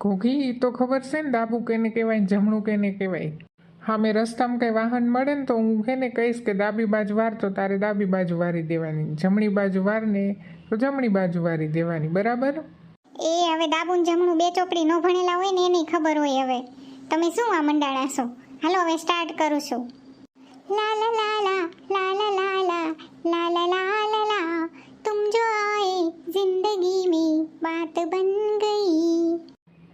ઘોઘી તો ખબર છે ને ડાબુ કેને કહેવાય જમણું કેને કહેવાય હા મેં રસ્તામાં કંઈ વાહન મળે ને તો હું એને કહીશ કે ડાબી બાજુ વાર તો તારે ડાબી બાજુ વારી દેવાની જમણી બાજુ વાર ને તો જમણી બાજુ વારી દેવાની બરાબર એ હવે ડાબુન જમણું બે ચોપડી નો ભણેલા હોય ને એની ખબર હોય હવે તમે શું આ મંડાણા છો હાલો હવે સ્ટાર્ટ કરું છું લા લા લા લા લા લા લા લા લા લા લા લા તુમ જો આએ જિંદગી મે બાત બન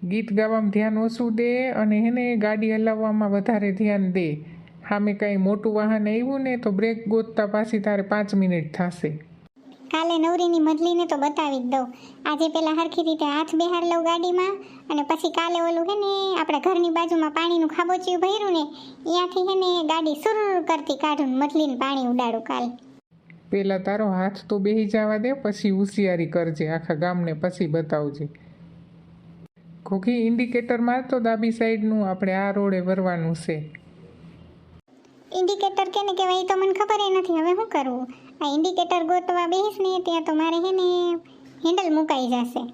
ગીત ગાવામાં ધ્યાન ઓછું દે અને એને ગાડી હલાવવામાં વધારે ધ્યાન દે. સામે કાંઈ મોટું વાહન આવ્યું ને તો બ્રેક ગોતતા પાછી તારે પાંચ મિનિટ થશે. કાલે નવરીની મજલીને તો બતાવી જ દઉં. આજે પહેલાં હરખી રીતે હાથ બેહાર લઉં ગાડીમાં અને પછી કાલે ઓલું હે ને આપણા ઘરની બાજુમાં પાણીનું ખાબોચિયું ભર્યું ને ત્યાંથી હે ને ગાડી સુર કરતી કાઢું ને મદલીને પાણી ઉડાડું કાલે. પહેલાં તારો હાથ તો બેહી જવા દે પછી હોશિયારી કરજે આખા ગામને પછી બતાવજે. ઘોઘી ઇન્ડિકેટર મારતો ડાબી સાઈડનું આપણે આ રોડે વરવાનું છે. ઇન્ડિકેટર કેને કહેવાય? એ તો મને ખબર એ નથી. હવે શું કરવું આ ઇન્ડિકેટર ગોતવા બેહીશ ને ત્યાં તો મારે હે ને હેન્ડલ મુકાઈ જશે.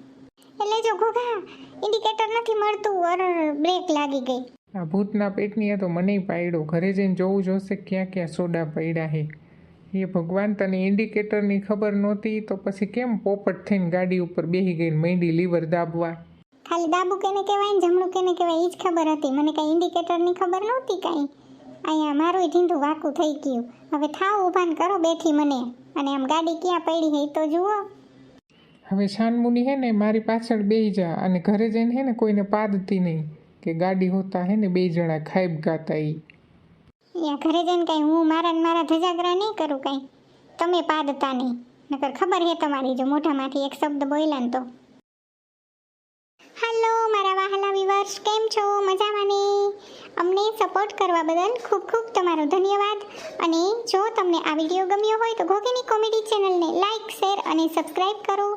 એટલે જો ઘોઘા. ઇન્ડિકેટર નથી મળતું. અર બ્રેક લાગી ગઈ. આ ભૂતના પેટની તો મને પાડ્યો ઘરે જઈને જોવું જોશે ક્યાં ક્યાં સોડા પડ્યા હે. એ ભગવાન તને ઇન્ડિકેટરની ખબર નહોતી તો પછી કેમ પોપટ થઈને ગાડી ઉપર બેહી ગઈને મૈંડી લીવર દાબવા? ખાલી ડાબુ કેને કહેવાય ને જમણું કેને કહેવાય એ જ ખબર હતી. મને કાંઈ ઇન્ડિકેટરની ખબર નહોતી કાંઈ. અહીંયા મારું ઢીંઢું વાકું થઈ ગયું. હવે થાવ ઊભા ને કરો બેઠી મને. અને આમ ગાડી ક્યાં પડી હે એ તો જુઓ. હવે શાનમુની હે ને મારી પાછળ બેહી જા. અને ઘરે જઈને હે ને કોઈને પાદતી નહીં કે ગાડી હોતા હે ને બે જણા ખાઈબ ગાતા એ અહીંયા ઘરે જઈને કાંઈ હું મારા ને મારા ધજાગરા નહીં કરું કાંઈ. તમે પાદતા નહીં. નકર ખબર હે તમારી જો મોઢામાંથી એક શબ્દ બોલ્યા ને તો. હાલો મારા વાહલા વિવર્સ કેમ છો? મજામાં ને અમને સપોર્ટ કરવા બદલ ખૂબ ખૂબ તમારો ધન્યવાદ. અને જો તમને આ વીડિયો ગમ્યો હોય તો ગોગીની કોમેડી ચેનલને લાઇક શેર અને સબસ્ક્રાઈબ કરો.